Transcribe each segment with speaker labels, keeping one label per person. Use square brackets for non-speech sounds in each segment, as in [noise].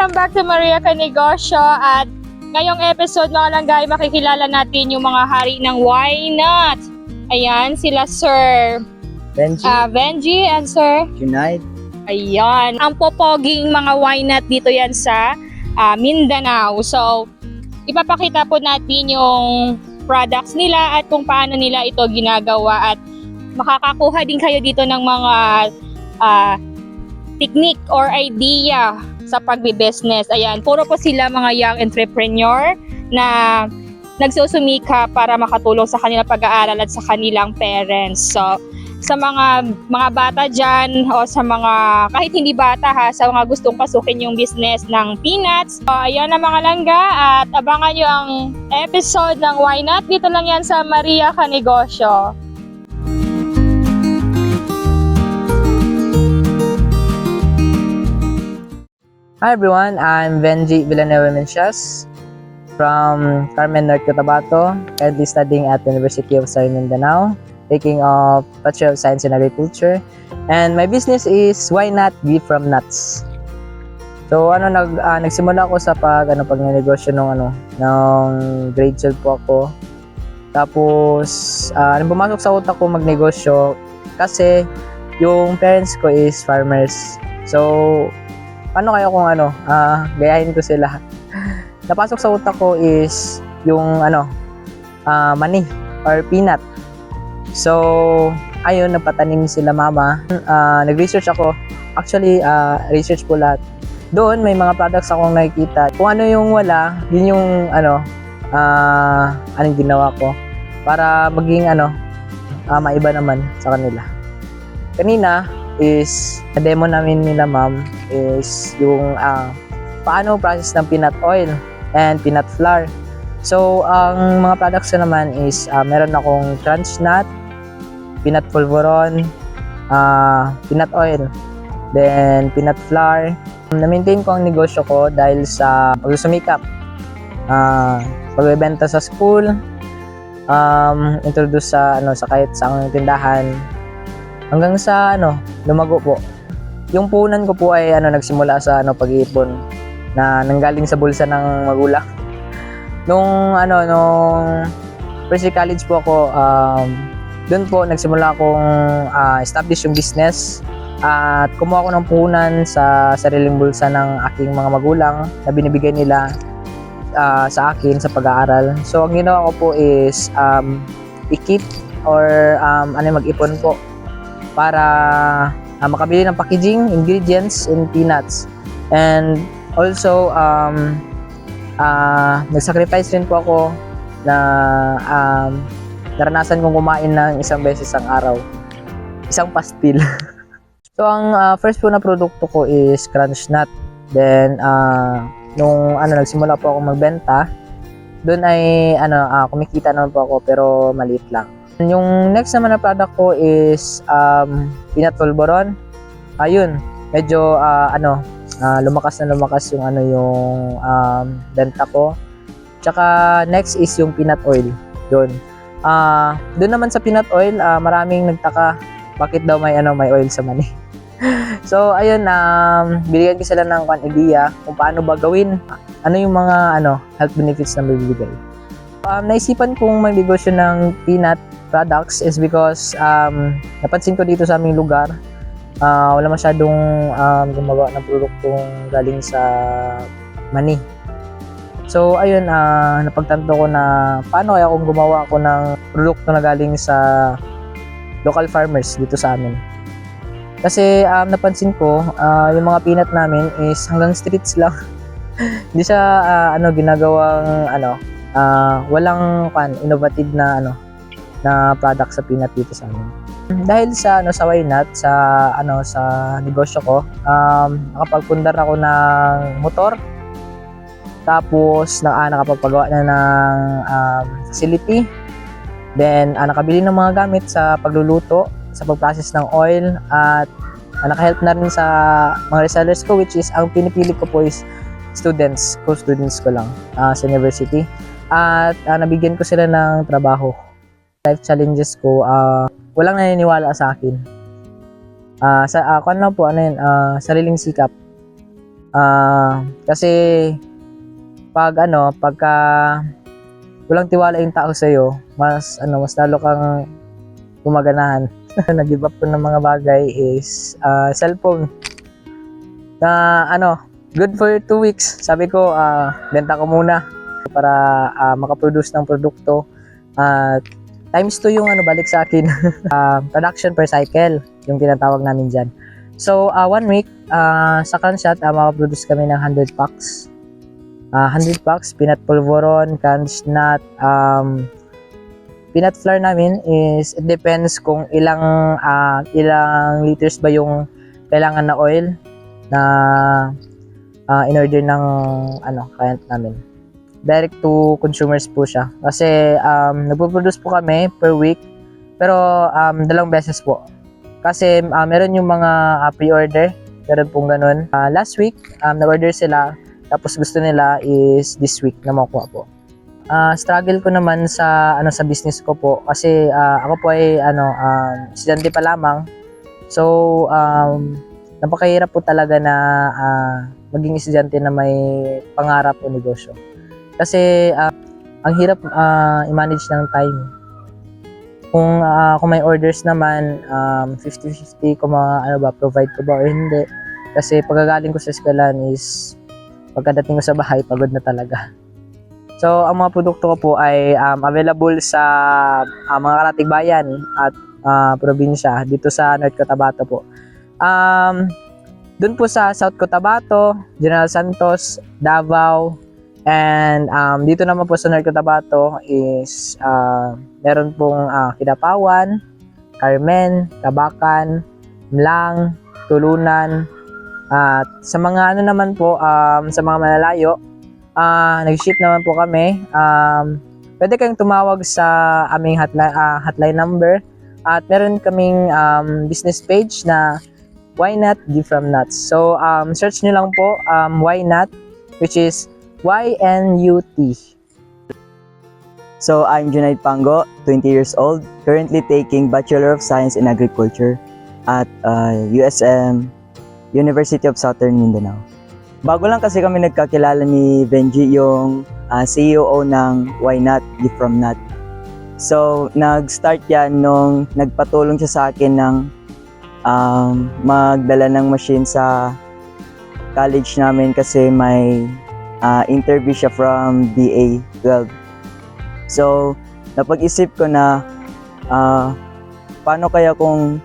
Speaker 1: welcome back to Maria Canegosyo at ngayong episode mga langgay makikilala natin yung mga hari ng Why Not. Ayan, sila Sir
Speaker 2: Benji,
Speaker 1: uh, Benji and Sir
Speaker 2: Unite,
Speaker 1: Ayan, ang popoging mga Why Not dito yan sa ah, Mindanao. So, ipapakita po natin yung products nila at kung paano nila ito ginagawa at makakakuha din kayo dito ng mga ah, technique or idea sa pagbi-business. Ayan, puro po sila mga young entrepreneur na nagsusumika para makatulong sa kanilang pag-aaral at sa kanilang parents. So, sa mga mga bata dyan o sa mga kahit hindi bata ha, sa mga gustong pasukin yung business ng peanuts. So, ayan na mga langga at abangan nyo ang episode ng Why Not. Dito lang yan sa Maria Kanegosyo.
Speaker 2: Hi everyone, I'm Benji Villanueva Mencias from Carmen, North Cotabato, currently studying at the University of Southern Mindanao, taking of Bachelor of Science in Agriculture. And my business is Why Not Be From Nuts. So ano nag ah, nagsimula ako sa pag ano pag negosyo nung ano nung grade 12 po ako. Tapos ah nung pumasok sa utak ko magnegosyo kasi yung parents ko is farmers. So paano kaya kung ano, ah gayahin ko sila. Napasok sa utak ko is yung ano, ah mani or peanut. So, ayun, napatanim sila mama. Ah, nag-research ako. Actually, ah, research po lahat. Doon, may mga products akong nakikita. Kung ano yung wala, yun yung ano, ah, anong ginawa ko. Para maging ano, ah, maiba naman sa kanila. Kanina, is na-demo namin nila ma'am is yung ah, paano process ng peanut oil and peanut flour. So, ang mga products na naman is ah, meron akong crunch nut, peanut pulveron, ah, peanut oil, then peanut flour. Na-maintain ko ang negosyo ko dahil sa pagsusumikap. Ah, pagbebenta sa school, um, introduce sa ano sa kahit sa tindahan, hanggang sa ano, lumago po. Yung punan ko po ay ano nagsimula sa ano pag-iipon na nanggaling sa bulsa ng magulang. [laughs] Nung ano nung year college po ako um doon po nagsimula akong ah, establish yung business at kumuha ako ng punan sa sariling bulsa ng aking mga magulang na binibigay nila ah, sa akin sa pag-aaral. So ang ginawa ko po is um, i-keep or um, ano mag-ipon po para ah, makabili ng packaging, ingredients, and peanuts. And also, um, ah nag-sacrifice rin po ako na um, naranasan kong kumain ng isang beses ang araw. Isang pastil. [laughs] so, ang ah, first po na produkto ko is crunch nut. Then, ah, nung ano, nagsimula po ako magbenta, doon ay ano, ah, kumikita naman po ako pero maliit lang. Yung next naman na product ko is um, peanut pulveron. Ayun, medyo ah, ano, ah, lumakas na lumakas yung ano yung um, benta ko. Tsaka next is yung peanut oil. Yun. Ah, doon naman sa peanut oil, ah, maraming nagtaka bakit daw may ano may oil sa mani. [laughs] so ayun um binigyan ko sila ng kan idea kung paano ba gawin ano yung mga ano health benefits na bibigay. Um, naisipan kong magnegosyo ng peanut products is because um, napansin ko dito sa aming lugar ah, wala masyadong um, gumagawa ng produktong galing sa mani. So ayun, ah, napagtanto ko na paano kaya kung gumawa ako ng produkto na galing sa local farmers dito sa amin. Kasi um, napansin ko, ah, yung mga peanut namin is hanggang streets lang. [laughs] Hindi siya ah, ano ginagawang ano, ah, walang kan innovative na ano na product sa peanut dito sa amin. Dahil sa ano sa why not sa ano sa negosyo ko, um, nakapagpundar ako ng motor. Tapos na ah, nakapagpagawa na ng um, facility. Then ah, nakabili ng mga gamit sa pagluluto, sa pag-process ng oil at ah, nakahelp na rin sa mga resellers ko which is ang pinipili ko po is students, ko students ko lang ah, sa university. At ah, nabigyan ko sila ng trabaho life challenges ko, ah walang naniniwala sa akin. Ah sa ako ano po ano yun, ah, sariling sikap. Ah, kasi pag ano, pagka walang tiwala yung tao sa mas ano, mas lalo kang gumaganahan. [laughs] Nag-give up ko ng mga bagay is ah, cellphone. Na ano, good for two weeks. Sabi ko, ah, benta ko muna para ah, makaproduce ng produkto. At times 2 yung ano balik sa akin. [laughs] Ah, production per cycle, yung tinatawag namin dyan. So, ah, one week, ah, sa Canshot, uh, makaproduce kami ng 100 packs. Ah, 100 packs, peanut polvoron, canned nut, um, peanut flour namin is, it depends kung ilang, ah, ilang liters ba yung kailangan na oil na ah, in-order ng ano, client namin. Direct to consumers po siya. Kasi um, nagpo-produce po kami per week, pero um, dalawang beses po. Kasi ah, meron yung mga ah, pre-order, meron pong ganun. Ah, last week, um, nag-order sila, tapos gusto nila is this week na makuha po. Ah, struggle ko naman sa ano sa business ko po kasi ah, ako po ay ano um, estudyante pa lamang. So um, napakahirap po talaga na ah, maging estudyante na may pangarap o negosyo. Kasi ah, ang hirap ah, i-manage ng time. Kung ah, kung may orders naman um 50-50 kung ma, ano ba provide ko ba o hindi. Kasi pagkagaling ko sa eskwelahan is pagkadating ko sa bahay pagod na talaga. So, ang mga produkto ko po ay um, available sa ah, mga karatig bayan at ah, probinsya dito sa North Cotabato po. Um, doon po sa South Cotabato, General Santos, Davao, and um, dito naman po sa North Cotabato is ah, meron pong ah, Kidapawan, Carmen, Tabacan, Mlang, Tulunan, at sa mga ano naman po, um, sa mga malalayo, ah nag-ship naman po kami. Um, pwede kayong tumawag sa aming hotline, ah, hotline number. At meron kaming um, business page na Why Not Give From Nuts. So, um, search nyo lang po um, Why Not, which is Y-N-U-T.
Speaker 3: So, I'm Junaid Pango, 20 years old, currently taking Bachelor of Science in Agriculture at uh, USM, University of Southern Mindanao. Bago lang kasi kami nagkakilala ni Benji, yung uh, CEO ng Why Not, Give From Not. So, nag-start yan nung nagpatulong siya sa akin ng um, magdala ng machine sa college namin kasi may uh, interview siya from DA 12. So, napag-isip ko na ah, paano kaya kung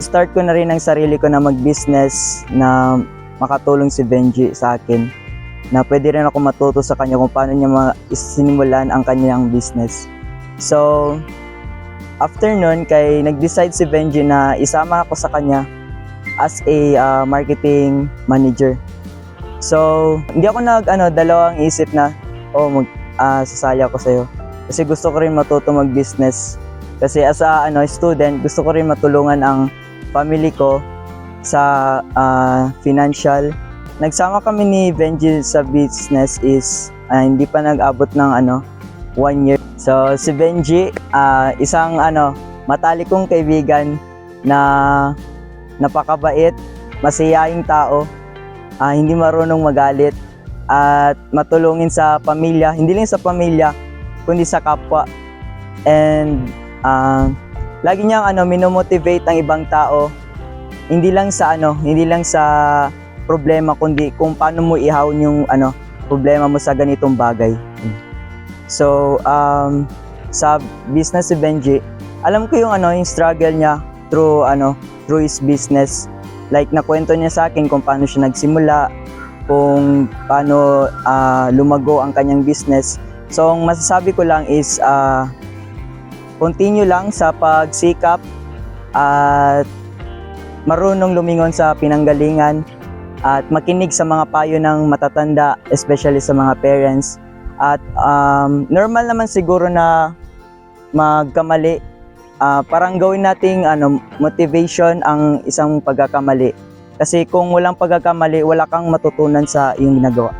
Speaker 3: start ko na rin ang sarili ko na mag-business na makatulong si Benji sa akin na pwede rin ako matuto sa kanya kung paano niya sinimulan ang kanyang business. So, after nun, kay nag-decide si Benji na isama ako sa kanya as a ah, marketing manager. So, hindi ako nag ano, dalawang isip na oh, mag ah, sasali ako sa'yo. Kasi gusto ko rin matuto mag-business. Kasi as a ano, student, gusto ko rin matulungan ang family ko sa ah, financial. Nagsama kami ni Benji sa business is ah, hindi pa nag-abot ng ano, one year. So, si Benji, ah, isang ano, matalikong kaibigan na napakabait, masayahing tao, ah, hindi marunong magalit, at matulungin sa pamilya, hindi lang sa pamilya, kundi sa kapwa. And ah, lagi niyang ano, minomotivate ang ibang tao, hindi lang sa ano, hindi lang sa problema kundi kung paano mo ihawon yung ano, problema mo sa ganitong bagay. So, um, sa business si Benji, alam ko yung ano, yung struggle niya through ano, through his business. Like nakwento niya sa akin kung paano siya nagsimula, kung paano ah, lumago ang kanyang business. So, ang masasabi ko lang is ah, continue lang sa pagsikap at marunong lumingon sa pinanggalingan at makinig sa mga payo ng matatanda, especially sa mga parents. At um, normal naman siguro na magkamali. Ah, parang gawin nating ano, motivation ang isang pagkakamali. Kasi kung walang pagkakamali, wala kang matutunan sa iyong ginagawa.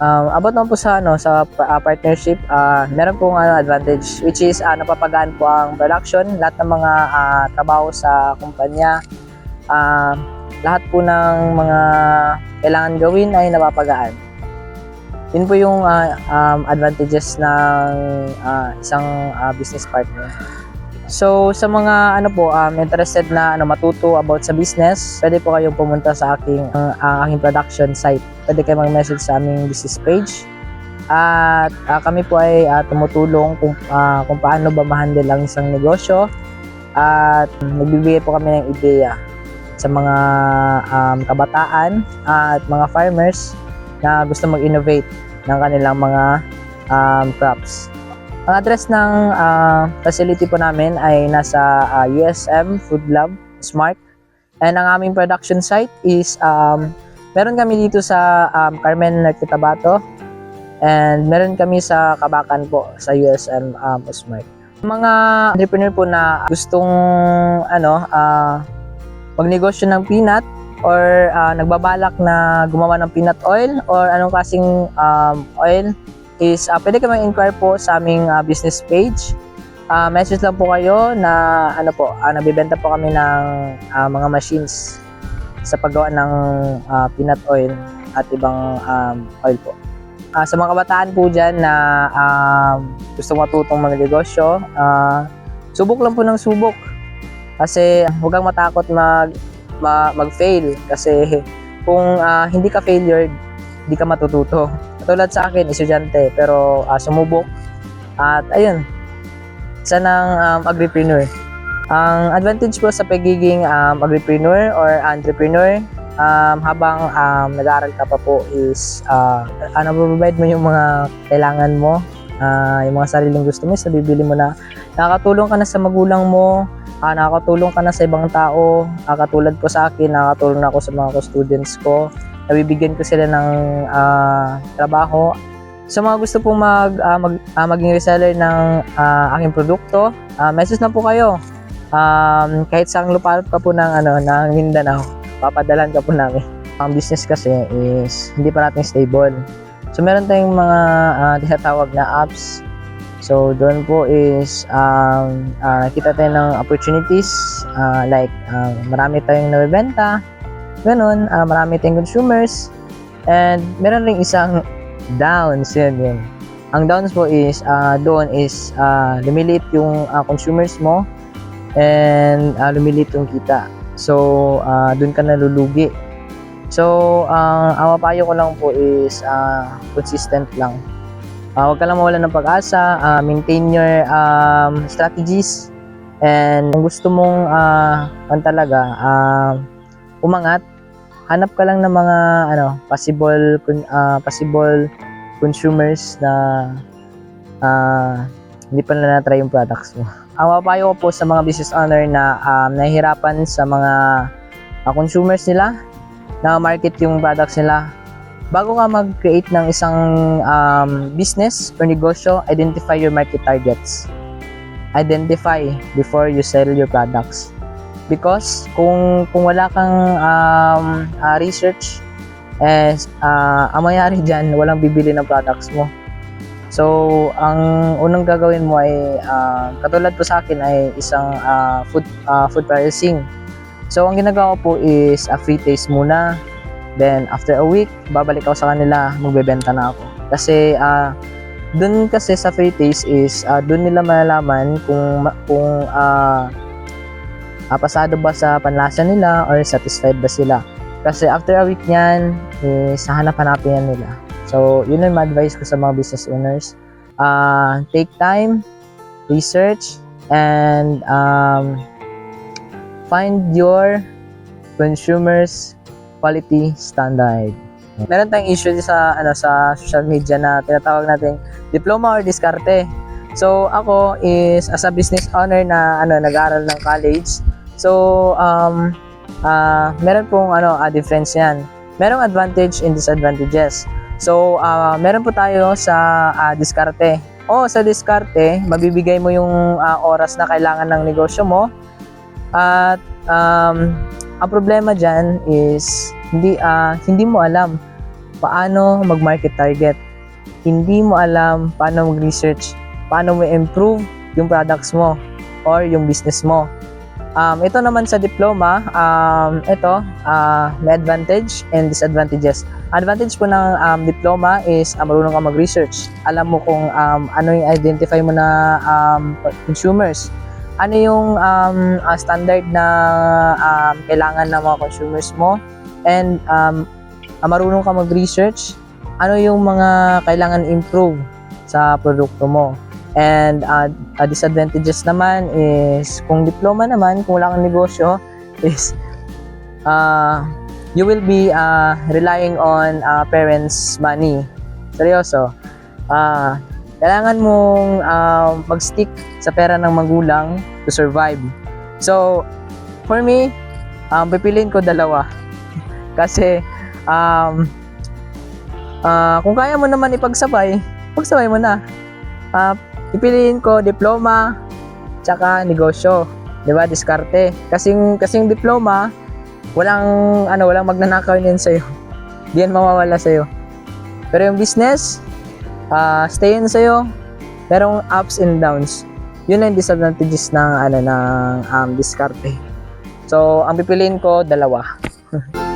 Speaker 2: Um, about naman po sa ano sa ah, partnership, ah meron pong ano advantage which is uh, napapagaan po ang production, lahat ng mga ah, trabaho sa kumpanya. Ah, lahat po ng mga kailangan gawin ay napapagaan. Yun po yung ah, um, advantages ng ah, isang ah, business partner. So sa mga ano po um, interested na ano matuto about sa business, pwede po kayong pumunta sa aking ang ang aking production site. Pwede kayo mag-message sa aming business page. At ah, kami po ay ah, tumutulong kung ah, kung paano ba ma-handle ang isang negosyo at nagbibigay po kami ng ideya sa mga um, kabataan at mga farmers na gusto mag-innovate ng kanilang mga um, crops. Ang address ng ah, facility po namin ay nasa ah, USM Food Lab Smart and ang aming production site is um, meron kami dito sa um, Carmen Norte Cotabato and meron kami sa Kabakan po sa USM um, Smart. Mga entrepreneur po na gustong ano ah, magnegosyo ng peanut or ah, nagbabalak na gumawa ng peanut oil or anong klaseng um, oil is uh, pwede kayo mag-inquire po sa aming ah, business page. Ah, message lang po kayo na ano po, uh, nabibenta po kami ng ah, mga machines sa paggawa ng ah, peanut oil at ibang um, oil po. Ah, sa mga kabataan po dyan na um, gusto matutong magnegosyo, ah, subok lang po ng subok. Kasi huwag kang matakot mag, ma- mag-fail. Kasi kung ah, hindi ka failure, hindi ka matututo. Katulad sa akin, estudyante, pero ah, sumubok. At ayun, isa ng um, agripreneur. Ang advantage po sa pagiging um, agripreneur or entrepreneur um, habang um, nag-aaral ka pa po is uh, ano provide mo yung mga kailangan mo, ah, yung mga sariling gusto mo, sa bibili mo na nakakatulong ka na sa magulang mo, ah, nakakatulong ka na sa ibang tao, ah, katulad po sa akin, nakakatulong na ako sa mga students ko, nabibigyan ko sila ng ah, trabaho. Sa mga gusto pong mag, ah, mag, ah, maging reseller ng ah, aking produkto, ah, message na po kayo. Um, kahit saan lupalop ka po ng, ano, ng Mindanao, papadalan ka po namin. Ang business kasi is hindi pa natin stable. So meron tayong mga ah, tinatawag na apps. So doon po is um, ah, nakita tayo ng opportunities ah, like ah, marami tayong nabibenta, ganun, ah, marami tayong consumers, and meron ring isang downs yun yun. Ang downs po is ah, doon is uh, lumiliit yung ah, consumers mo and ah, lumiliit yung kita. So, ah, doon ka nalulugi. So, ang ang mapayo ko lang po is ah, consistent lang. Ah, huwag ka lang mawala ng pag-asa, ah, maintain your um, strategies, and kung gusto mong uh, talaga, ah, umangat, hanap ka lang ng mga ano, possible ah, possible consumers na ah, hindi pa na na-try yung products mo. [laughs] Ang mapapayo ko po sa mga business owner na um, nahihirapan sa mga ah, consumers nila na market yung products nila. Bago ka mag-create ng isang um, business or negosyo, identify your market targets. Identify before you sell your products. Because kung kung wala kang um, ah, research, eh, ah, ang mangyari [laughs] dyan, walang bibili ng products mo. So, ang unang gagawin mo ay, ah, katulad po sa akin, ay isang ah, food, ah, food processing. So, ang ginagawa ko po is a free taste muna. Then, after a week, babalik ako sa kanila, magbebenta na ako. Kasi, ah, dun kasi sa free taste is, ah, dun nila malalaman kung, kung ah, pasado ba sa panlasa nila or satisfied ba sila. Kasi after a week niyan, is hahanap-hanapin yan nila. So, yun ang advice ko sa mga business owners. Uh, take time, research, and um, find your consumers quality standard. Meron tayong issue sa ano sa social media na tinatawag nating diploma or diskarte. So ako is as a business owner na ano nag-aaral ng college. So um ah meron pong ano a difference 'yan. Merong advantage and disadvantages. So ah meron po tayo sa ah, diskarte. O sa diskarte, mabibigay mo yung ah, oras na kailangan ng negosyo mo. At um, ang problema diyan is hindi ah, hindi mo alam paano mag-market target. Hindi mo alam paano mag-research, paano mo improve yung products mo or yung business mo. Um, ito naman sa diploma, um, ito, ah, may advantage and disadvantages. Advantage po ng um, diploma is uh, marunong ka mag-research. Alam mo kung um, ano yung identify mo na um, consumers. Ano yung um, ah, standard na um, kailangan ng mga consumers mo. And um, marunong ka mag-research. Ano yung mga kailangan improve sa produkto mo. And uh, uh, disadvantages naman is kung diploma naman, kung wala kang negosyo, [laughs] is uh, you will be uh, relying on uh, parents' money. Seryoso. Uh, kailangan mong uh, mag-stick sa pera ng magulang to survive. So, for me, um, pipiliin ko dalawa. [laughs] Kasi, um, uh, kung kaya mo naman ipagsabay, pagsabay mo na. Uh, pipiliin ko diploma tsaka negosyo. 'Di ba? Diskarte. Kasing kasing diploma, walang ano, walang magnanakaw niyan sa iyo. Di yan mawawala sa iyo. Pero yung business, ah stay in sa iyo. Merong ups and downs. Yun ang disadvantages ng ano ng um, diskarte. So, ang pipiliin ko dalawa. [laughs]